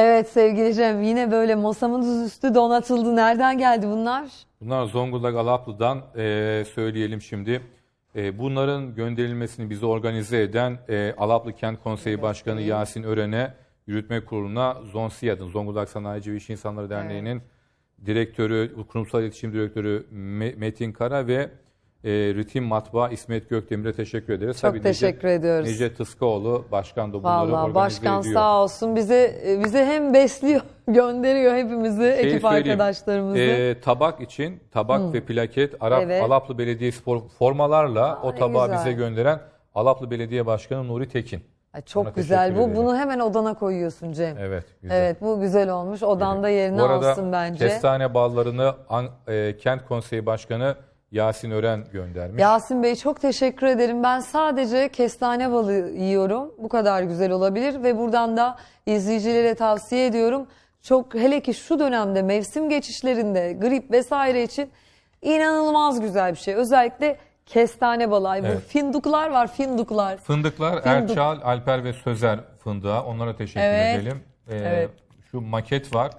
Evet sevgili Cem yine böyle masamın üstü donatıldı. Nereden geldi bunlar? Bunlar Zonguldak Alaplı'dan eee, söyleyelim şimdi. Eee, bunların gönderilmesini bize organize eden eee, Alaplı Kent Konseyi Başkanı Yasin Ören'e yürütme kuruluna Zonsiyad'ın Zonguldak Sanayici ve İş İnsanları Derneği'nin direktörü, kurumsal iletişim direktörü Me- Metin Kara ve eee Ritim Matbaa İsmet Gökdemir'e teşekkür ederiz. Çok teşekkür ediyoruz. Necdet Tıskaoğlu başkan da bunları Vallahi organize başkan ediyor. sağ olsun bize bize hem besliyor, gönderiyor hepimizi, Şeyi ekip arkadaşlarımızı. e, tabak için tabak ve plaket Arap, Evet. Alaplı Belediyespor formalarla o ne tabağı güzel. bize gönderen Alaplı Belediye Başkanı Nuri Tekin. Ay, çok Ona güzel. Bu ederim. bunu hemen odana koyuyorsun Cem. Evet, güzel. Evet bu güzel olmuş. Odanda yerini Bu arada alsın bence. kestane ballarını An- e, Kent Konseyi Başkanı Yasin Ören göndermiş. Yasin Bey çok teşekkür ederim. Ben sadece kestane balı yiyorum. Bu kadar güzel olabilir ve buradan da izleyicilere tavsiye ediyorum. Çok hele ki şu dönemde mevsim geçişlerinde grip vesaire için inanılmaz güzel bir şey. Özellikle kestane balı. Ay, Bu Evet. fınduklar var fınduklar. Fındıklar Fındık. Erçal, Alper ve Sözer fındığa. Onlara teşekkür Evet, edelim. E, evet. Şu maket var.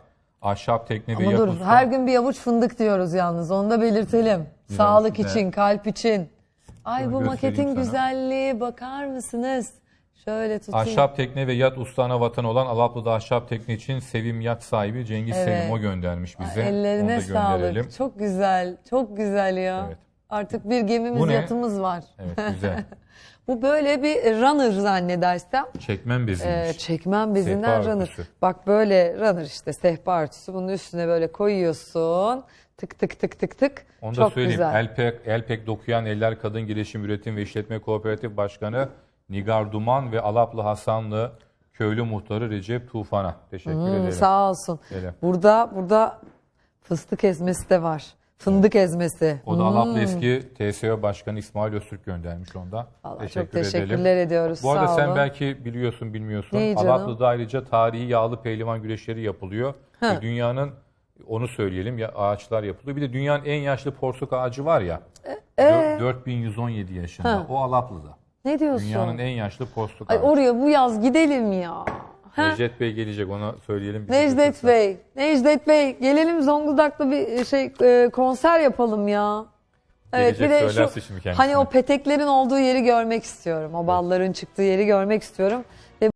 Ahşap tekne ve Ama dur yapı her gün bir avuç fındık diyoruz yalnız onu da belirtelim. Sağlık size. için, kalp için. Ay Şöyle bu maketin sana. güzelliği bakar mısınız? Şöyle tutayım. Ahşap tekne ve yat ustana vatan olan Alaplı'da ahşap tekne için Sevim yat sahibi Cengiz Evet. Sevim o göndermiş bize. Ellerine da gönderelim. sağlık. Çok güzel, çok güzel ya. Evet. Artık bir gemimiz Bu ne? yatımız var. Evet güzel. Bu böyle bir runner zannedersem. Çekmem beziymiş. Ee, çekmen bezinden Sehpa runner. örtüsü. Bak böyle runner işte sehpa örtüsü. Bunun üstüne böyle koyuyorsun. Tık tık tık tık tık. Onu da çok söyleyeyim. güzel. Elpek, Elpek Dokuyan Eller Kadın Girişim Üretim ve İşletme Kooperatif Başkanı Nigar Duman ve Alaplı Hasanlı Köylü Muhtarı Recep Tufan'a teşekkür Hmm, ederim. sağ olsun. Öyle. Burada burada fıstık ezmesi de var. Fındık ezmesi. O da Alaplı eski TSO Başkanı İsmail Öztürk göndermiş onda. Vallahi çok teşekkürler ediyoruz. Bu arada Sağ sen olun. belki biliyorsun bilmiyorsun. Alaplı'da ayrıca tarihi yağlı pehlivan güreşleri yapılıyor. Ve dünyanın onu söyleyelim ya ağaçlar yapılıyor. Bir de dünyanın en yaşlı porsuk ağacı var ya. dör- 4117 yaşında. E, Ha. O Alaplı'da. Ne diyorsun? Dünyanın en yaşlı porsuk Ay ağacı. oraya bu yaz gidelim ya. Ha? Necdet Bey gelecek ona söyleyelim. Necdet. Bey, Necdet Bey gelelim Zonguldak'ta bir şey e, konser yapalım ya. Evet bir de şu şimdi kendisine. hani o peteklerin olduğu yeri görmek istiyorum. O balların çıktığı yeri görmek istiyorum.